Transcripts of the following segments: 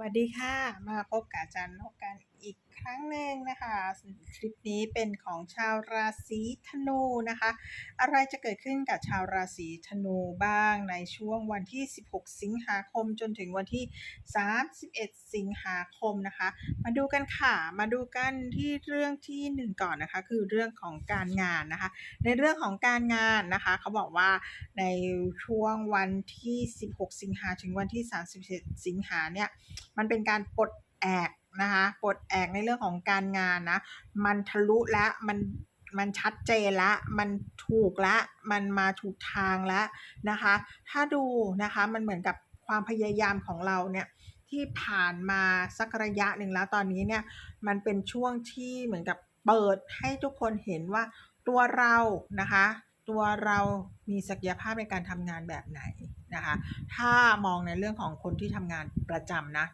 วัสดีค่ะ มาพบกับอาจารย์นกกันอีก ครั้งหนึ่งนะคะคลิปนี้เป็นของชาวราศีธนูนะคะ อะไรจะเกิดขึ้นกับชาวราศีธนูบ้างในช่วงวันที่ 16 สิงหาคมจนถึงวันที่ 31 สิงหาคมนะคะ มาดูกันค่ะมาดูกันที่เรื่องที่หนึ่งก่อนนะคะ คือเรื่องของการงานนะคะ ในเรื่องของการงานนะคะ เขาบอกว่าในช่วงวันที่ 16 สิงหาถึงวันที่ 31 สิงหาเนี่ยมันเป็นการปลดแอก นะคะปลดแอกในเรื่องของการงานนะ มันทะลุแล้วมันมันชัดเจนล้วมันถูกล้วมันมาถูกทางแล้วนะคะ ถ้าดูนะคะมันเหมือนกับความพยายามของเราเนี่ยที่ผ่านมาสักระยะหนึ่งแล้วตอนนี้เนี่ยมันเป็นช่วงที่เหมือนกับเปิดให้ทุกคนเห็นว่าตัวเรานะคะ ตัวเรามีศักยภาพในการทำงานแบบไหนนะคะ ถ้ามองในเรื่องของคนที่ทำงานประจำนะ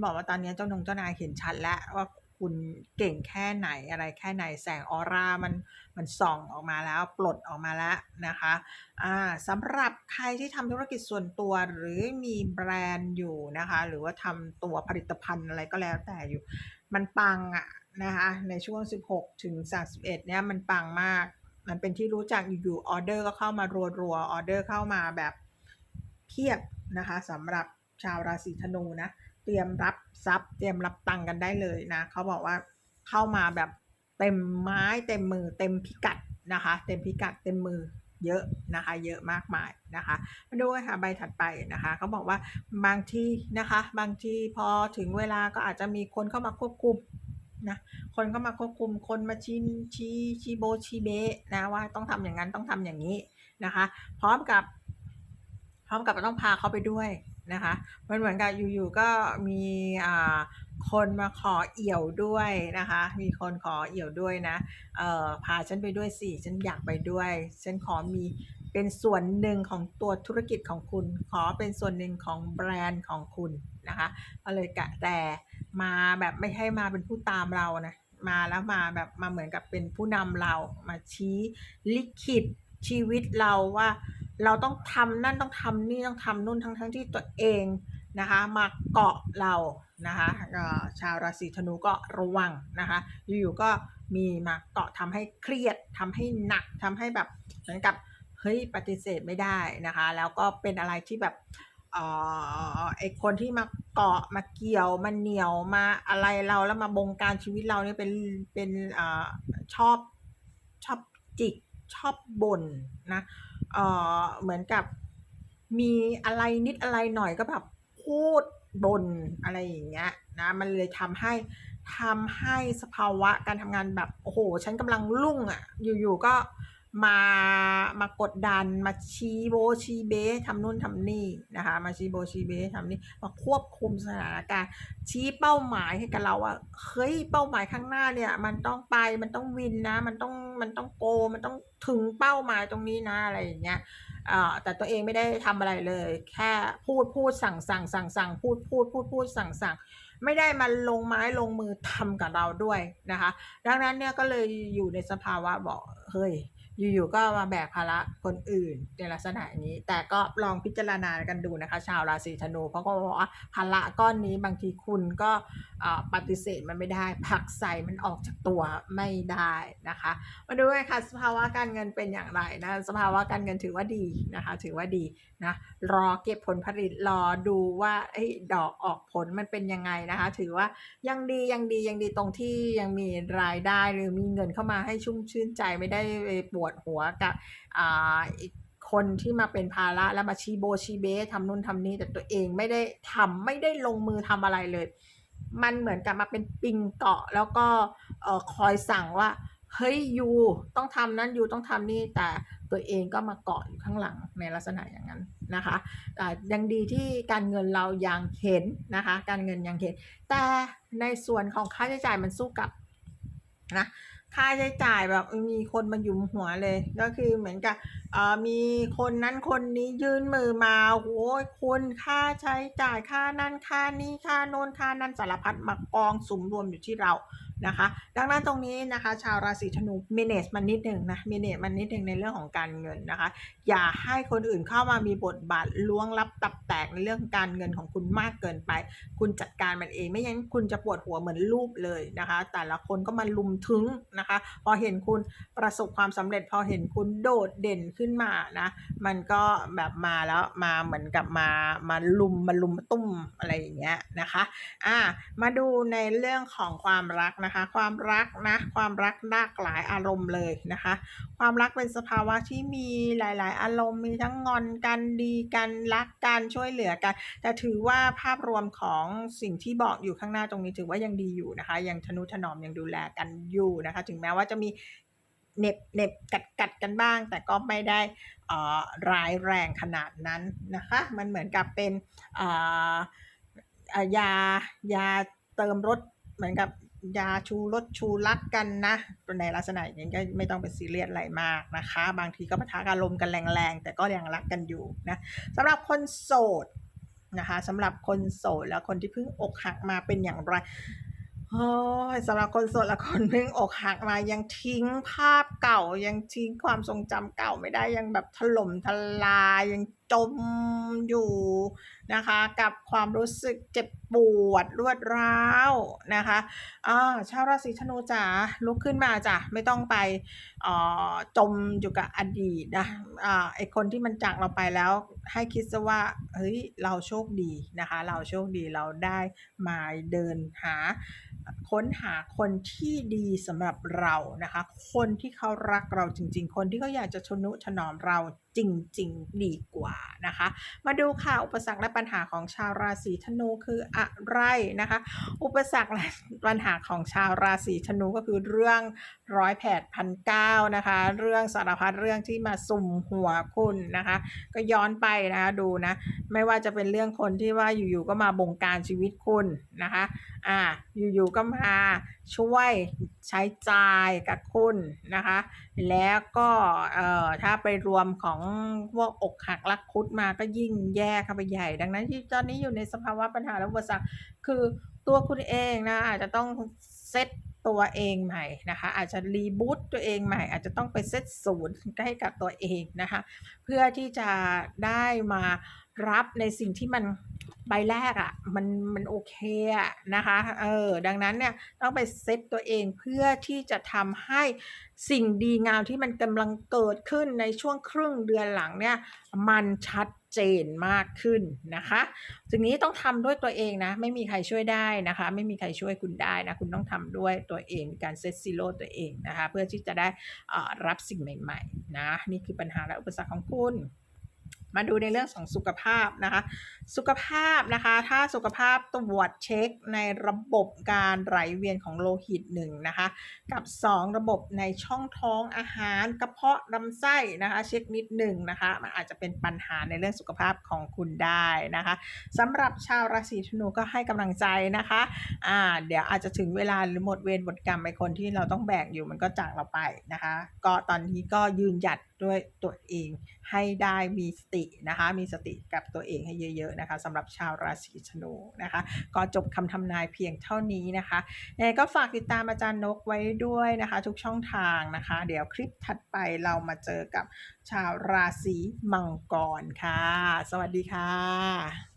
บอกว่าตอนนี้เจ้านงเจ้านายเห็นชัดแล้วว่าคุณเก่งแค่ไหนอะไรแค่ไหนแสงออร่ามันมันส่องออกมาแล้วปลดออกมาแล้วนะคะอ่าสำหรับใครที่ทำธุรกิจส่วนตัวหรือมีแบรนด์อยู่นะคะ หรือว่าทำตัวผลิตภัณฑ์อะไรก็แล้วแต่อยู่ มันปังอะนะคะในช่วง 16 ถึง 31 เนี่ยมันปังมาก มันเป็นที่รู้จักอยู่ๆออเดอร์ก็เข้ามารัวๆออเดอร์เข้ามาแบบเพียบนะคะสำหรับชาวราศีธนูนะ เตรียมรับทรัพย์เตรียมรับตังกันได้เลยนะเขาบอกว่าเข้ามาแบบเต็มไม้เต็มมือเต็มพิกัดนะคะ เต็มพิกัดเต็มมือเยอะนะคะ เยอะมากมายนะคะมาดูค่ะใบถัดไปนะคะเขาบอกว่าบางที่นะคะ บางที่พอถึงเวลาก็อาจจะมีคนเข้ามาควบคุมนะคนเข้ามาควบคุมคนมาชี้ชี้ชี้โบชี้เบะนะว่าต้องทำอย่างนั้นต้องทำอย่างนี้นะคะ พร้อมกับ พร้อมกับต้องพาเขาไปด้วย นะคะมันเหมือนกับอยู่ๆก็มีอ่าคนมาขอเอี่ยวด้วยนะคะ มีคนขอเอี่ยวด้วยนะเออพาฉันไปด้วยสิฉันอยากไปด้วย ฉันขอมีเป็นส่วนหนึ่งของตัวธุรกิจของคุณ ขอเป็นส่วนหนึ่งของแบรนด์ของคุณนะคะก็เลยกะแต่มาแบบไม่ให้มาเป็นผู้ตามเรานะมาแล้วมาแบบมาเหมือนกับเป็นผู้นำเรามาชี้ลิขิตชีวิตเราว่า เราต้องทำนั่นต้องทำนี่ต้องทำนู่นทั้งทั้งที่ตัวเองนะคะ มาเกาะเรานะคะชาวราศีธนูก็ระวังนะคะ อยู่ๆก็มีมาเกาะทำให้เครียดทำให้หนักทำให้แบบเหมือนกับเฮ้ยปฏิเสธไม่ได้นะคะ แล้วก็เป็นอะไรที่แบบออไอคนที่มาเกาะมาเกี่ยวมาเหนียวมาอะไรเราแล้วมาบงการชีวิตเราเนี่ยเป็นเป็นอชอบชอบจิกชอบบ่นนะ เอ่อเหมือนกับมีอะไรนิดอะไรหน่อยก็แบบพูดบนอะไรอย่างเงี้ยนะมันเลยทำให้ทำให้สภาวะการทำงานแบบโอ้โห ฉันกำลังรุ่งอะ่ะ อยู่ๆก็ มามากดดันมาชี้โบชี้เบสทำนู่นทำนี่นะคะมาชี้โบชี้เบสทำนี่มาควบคุมสถานการณ์ชี้เป้าหมายให้กับเราว่าเฮ้ยเป้าหมายข้างหน้าเนี่ย มันต้องไปมันต้องวินนะ มันต้องมันต้องโก มันต้องถึงเป้าหมายตรงนี้นะอะไรอย่างเงี้ยแต่ตัวเองไม่ได้ทำอะไรเลย แค่พูดพูดสั่งสั่งสั่งสั่งพูดพูดพูดพูดสั่งสั่งไม่ได้มาลงไม้ลงมือทำกับเราด้วยนะคะ ดังนั้นเนี่ยก็เลยอยู่ในสภาวะบอกเฮ้ย อยู่ๆก็มาแบกภาระคนอื่นในลักษณะนี้ แต่ก็ลองพิจารณากันดูนะคะ ชาวราศีธนูเพราะก็บอกว่าภาระก้อนนี้บางทีคุณก็ ปฏิเสธมันไม่ได้ผักใส่มันออกจากตัวไม่ได้นะคะมาดูกันค่ะสภาวะการเงินเป็นอย่างไรนะสภาวะการเงินถือว่าดีนะคะ ถือว่าดีนะรอเก็บผลผลิตรอดูว่าดอกออกผลมันเป็นยังไงนะคะ ถือว่ายังดียังดียังดีตรงที่ยังมีรายได้หรือมีเงินเข้ามาให้ชุ่มชื่นใจไม่ได้ปวดหัวกับอีกคนที่มาเป็นภาระแล้วมาชีโบชีเบทำนู่นทำนี่แต่ตัวเองไม่ได้ทำไม่ได้ลงมือทำอะไรเลย มันเหมือนกับมาเป็นปิงเกาะแล้วก็คอยสั่งว่าเฮ้ยยูต้องทำนั้นยูต้องทำนี่แต่ตัวเองก็มาเกาะอยู่ข้างหลังในลักษณะอย่างนั้นนะคะแต่ยังดีที่การเงินเรายังเห็นนะคะ การเงินยังเห็น แต่ในส่วนของค่าใช้จ่ายมันสู้กับนะ ค่าใช้จ่ายแบบมีคนมาหยุมหัวเลย ก็คือเหมือนกับมีคนนั้นคนนี้ยื่นมือมาโอ้ยคุณค่าใช้จ่ายค่านั้นค่านี้ค่าโน้นค่านั้นสารพัดมากองสุมรวมอยู่ที่เรา นะคะ ดังนั้นตรงนี้นะคะ ชาวราศีธนู manage มันนิดหนึ่งนะ manage มันนิดหนึ่งในเรื่องของการเงินนะคะ อย่าให้คนอื่นเข้ามามีบทบาทล้วงลับตับแตกในเรื่องการเงินของคุณมากเกินไป คุณจัดการมันเองไม่งั้นคุณจะปวดหัวเหมือนลูกเลยนะคะ แต่ละคนก็มาลุมถึงนะคะ พอเห็นคุณประสบความสำเร็จพอเห็นคุณโดดเด่นขึ้นมานะ มันก็แบบมาแล้วมาเหมือนกับมามาลุมมาลุมมาตุ้มอะไรอย่างเงี้ยนะคะ อ่า มาดูในเรื่องของความรักนะคะความรักนะความรักหลากหลายอารมณ์เลยนะคะ ความรักเป็นสภาวะที่มีหลาย ๆ อารมณ์มีทั้งงอนกันดีกันรักกันช่วยเหลือกัน แต่ถือว่าภาพรวมของสิ่งที่บอกอยู่ข้างหน้าตรงนี้ถือว่ายังดีอยู่นะคะ ยังทนุถนอมยังดูแลกันอยู่นะคะ ถึงแม้ว่าจะมีเน็บเน็บกัดกัดกันบ้าง แต่ก็ไม่ได้อ่อร้ายแรงขนาดนั้นนะคะ มันเหมือนกับเป็นยายาเติมรสเหมือนกับ ยาชูรสชูรักกันนะในลักษณะอย่างนี้ก็ไม่ต้องเป็นซีเรียสอะไรมากนะคะ บางทีก็ปะทะอารมณ์กันแรงๆ แต่ก็ยังรักกันอยู่นะสำหรับคนโสดนะคะสำหรับคนโสดแล้วคนที่เพิ่งอกหักมาเป็นอย่างไรโอ้ยสำหรับคนโสดและคนเพิ่งอกหักมายังทิ้งภาพเก่ายังทิ้งความทรงจำเก่าไม่ได้ยังแบบถล่มทลายยัง จมอยู่นะคะ กับความรู้สึกเจ็บปวดรวดร้าวนะคะอ่าชาวราศีธนูจ๋าลุกขึ้นมาจ้ะไม่ต้องไปอ่อจมอยู่กับอดีตนะอ่าไอคนที่มันจากเราไปแล้วให้คิดซะว่าเฮ้ยเราโชคดีนะคะ เราโชคดีเราได้มาเดินหาค้นหาคนที่ดีสำหรับเรานะคะ คนที่เขารักเราจริง ๆ คนที่เขาอยากจะชนุถนอมเรา จริง ๆ ดีกว่านะคะ มาดูค่ะ อุปสรรคและปัญหาของชาวราศีธนูคืออะไรนะคะ อุปสรรคและปัญหาของชาวราศีธนูก็คือเรื่องร้อยแผดพันเก้านะคะ เรื่องสารพัดเรื่องที่มาสุ่มหัวคุณนะคะ ก็ย้อนไปนะคะดูนะ ไม่ว่าจะเป็นเรื่องคนที่ว่าอยู่ๆก็มาบงการชีวิตคุณนะคะ อ่าอยู่ๆก็มาช่วยใช้จ่ายกับคุณนะคะ แล้วก็เอ่อถ้าไปรวมของพวกอกหักรักคุดมาก็ยิ่งแย่เข้าไปใหญ่ ดังนั้นที่ตอนนี้อยู่ในสภาวะปัญหาและอุปสรรคคือตัวคุณเองนะอาจจะต้องเซตตัวเองใหม่นะคะ อาจจะรีบูตตัวเองใหม่ อาจจะต้องไปเซตศูนย์ให้กับตัวเองนะคะ เพื่อที่จะได้มารับในสิ่งที่มัน ใบแรกอะ่ะมันมันโอเคอะนะคะเออดังนั้นเนี่ยต้องไปเซตตัวเองเพื่อที่จะทำให้สิ่งดีงามที่มันกำลังเกิดขึ้นในช่วงครึ่งเดือนหลังเนี่ยมันชัดเจนมากขึ้นนะคะสิ่งนี้ต้องทำด้วยตัวเองนะ ไม่มีใครช่วยได้นะคะ ไม่มีใครช่วยคุณได้นะ คุณต้องทำด้วยตัวเองการเซตซีโร่ตัวเองนะคะ เพื่อที่จะได้รับสิ่งใหม่ ๆ นะ นี่คือปัญหาและอุปสรรคของคุณ มาดูในเรื่องของสุขภาพนะคะ สุขภาพนะคะ ถ้าสุขภาพตรวจเช็คในระบบการไหลเวียนของโลหิตหนึ่งนะคะ กับ 2 ระบบในช่องท้องอาหารกระเพาะลำไส้นะคะ เช็คนิดหนึ่งนะคะ มันอาจจะเป็นปัญหาในเรื่องสุขภาพของคุณได้นะคะสำหรับชาวราศีธนูก็ให้กำลังใจนะคะอ่าเดี๋ยวอาจจะถึงเวลาหรือหมดเวรหมดกรรมไปคนที่เราต้องแบกอยู่มันก็จากเราไปนะคะ ก็ตอนนี้ก็ยืนหยัด ด้วยตัวเองให้ได้มีสตินะคะมีสติกับตัวเองให้เยอะๆนะคะสำหรับชาวราศีธนูนะคะ ก็จบคำทำนายเพียงเท่านี้นะคะยังไงก็ฝากติดตามอาจารย์นกไว้ด้วยนะคะ ทุกช่องทางนะคะ เดี๋ยวคลิปถัดไปเรามาเจอกับชาวราศีมังกรค่ะ สวัสดีค่ะ